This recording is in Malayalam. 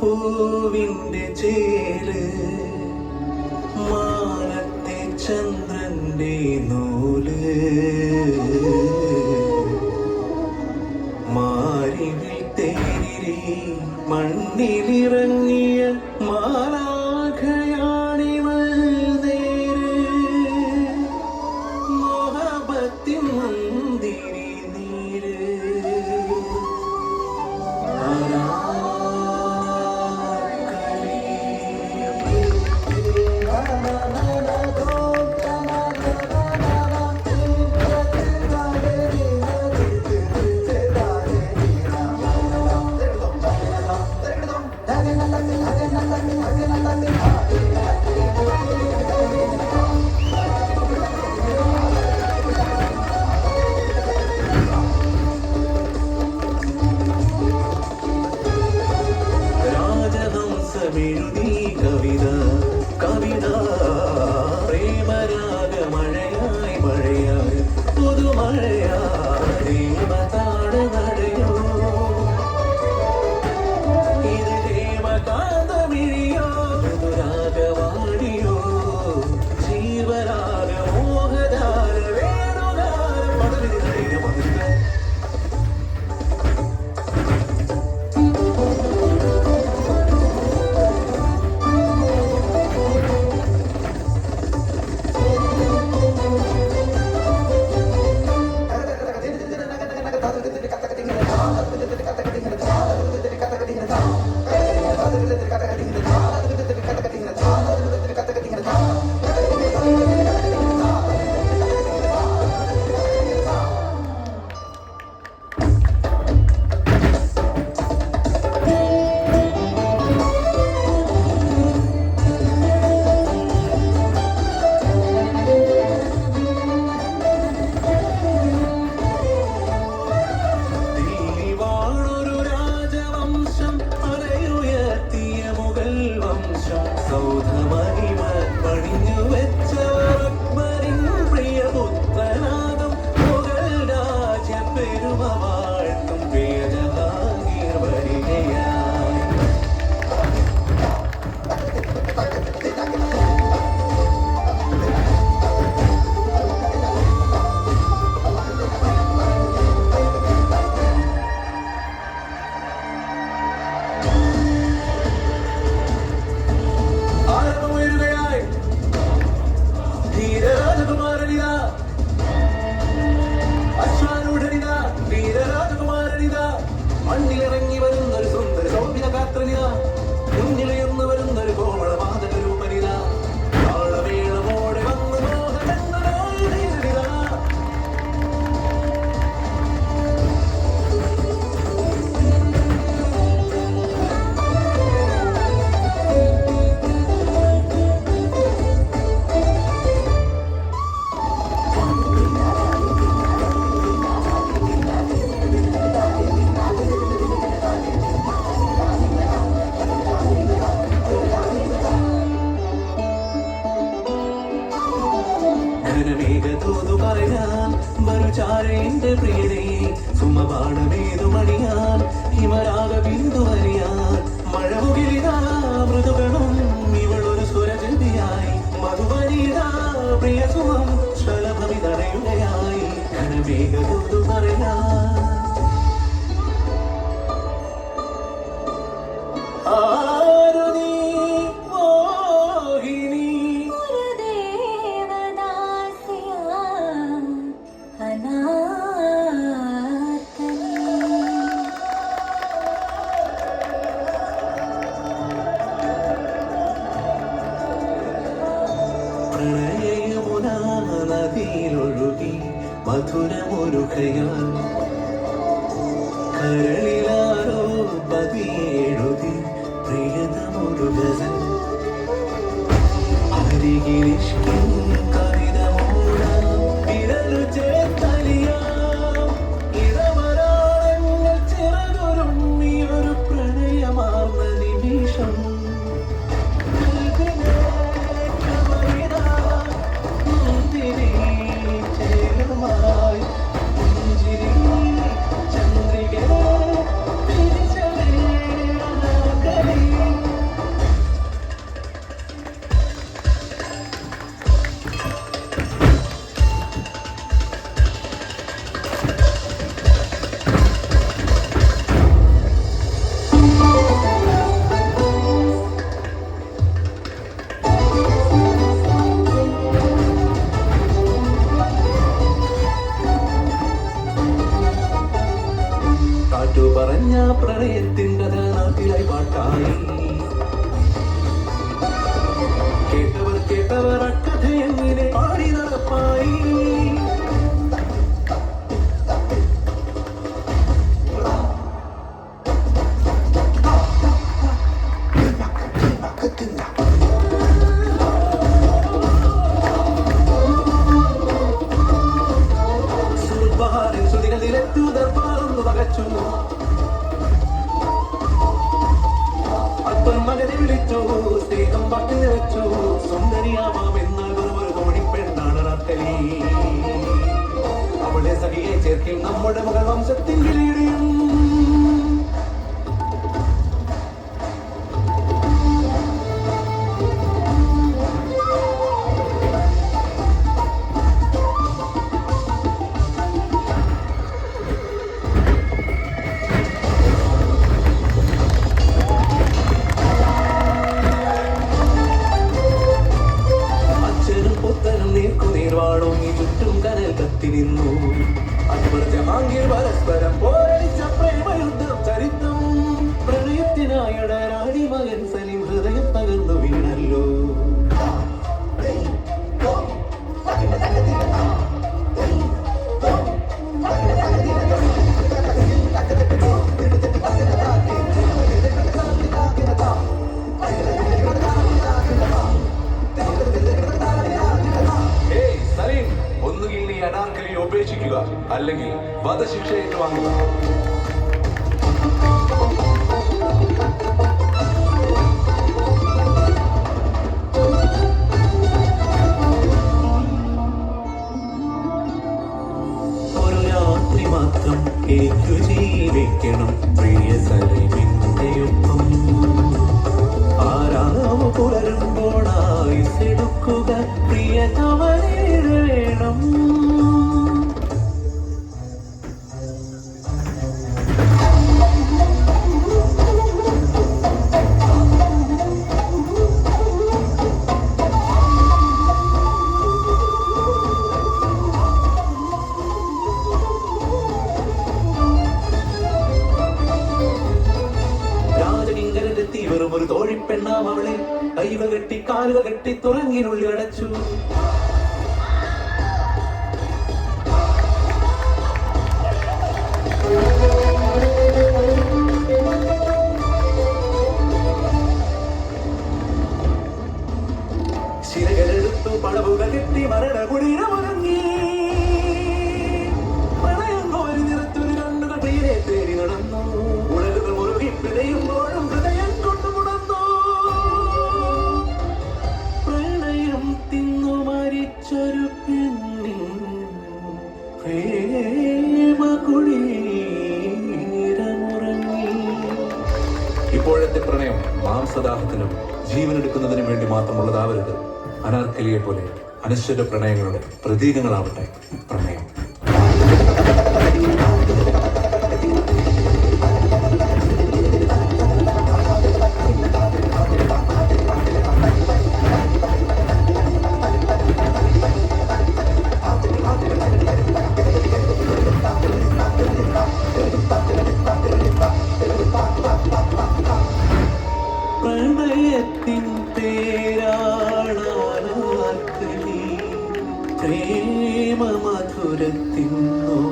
പൂവിന്റെ ചേ என்று பிரிதி പ്രണയമുനാമനദിയിലൊഴുകി മധുരമൊരുകയാൽ കരളിലാരോ പതിയെഴുതി പ്രിയതമൊരുകൻ അരികിലിഷ്ടം கவர கதை எண்ணினை വെച്ചു. അവളെ സഖിയെ ചേർക്കും നമ്മുടെ മകൾ വംശത്തിൻ ഉപേക്ഷിക്കുക അല്ലെങ്കിൽ വധശിക്ഷ ഏറ്റുവാങ്ങുക മാത്രം ഏറ്റു ജീവിക്കണം പ്രിയ സലീമിന്റെയൊപ്പം ആരാവ് പുലരുമ്പോഴായി സെടുക്കുക പ്രിയ കവലേത് വേണം. അവളെ കൈവ കെട്ടി കാലുക കെട്ടി തുറങ്ങിനുള്ളിൽ അടച്ചു ശിരകളെടുത്തു പടവുകൾ കെട്ടി മരണ പ്രണയം ഇപ്പോഴത്തെ പ്രണയം മാംസദാഹത്തിനും ജീവനെടുക്കുന്നതിനും വേണ്ടി മാത്രമുള്ളതാവരുത്. അനാർക്കലിയെ പോലെ അനശ്വര പ്രണയങ്ങളുടെ പ്രതീകങ്ങളാവട്ടെ പ്രണയം. പ്രണയത്തിൻ പേരാണാർക്കലി പ്രേമ മധുരത്തിൻ നോവാ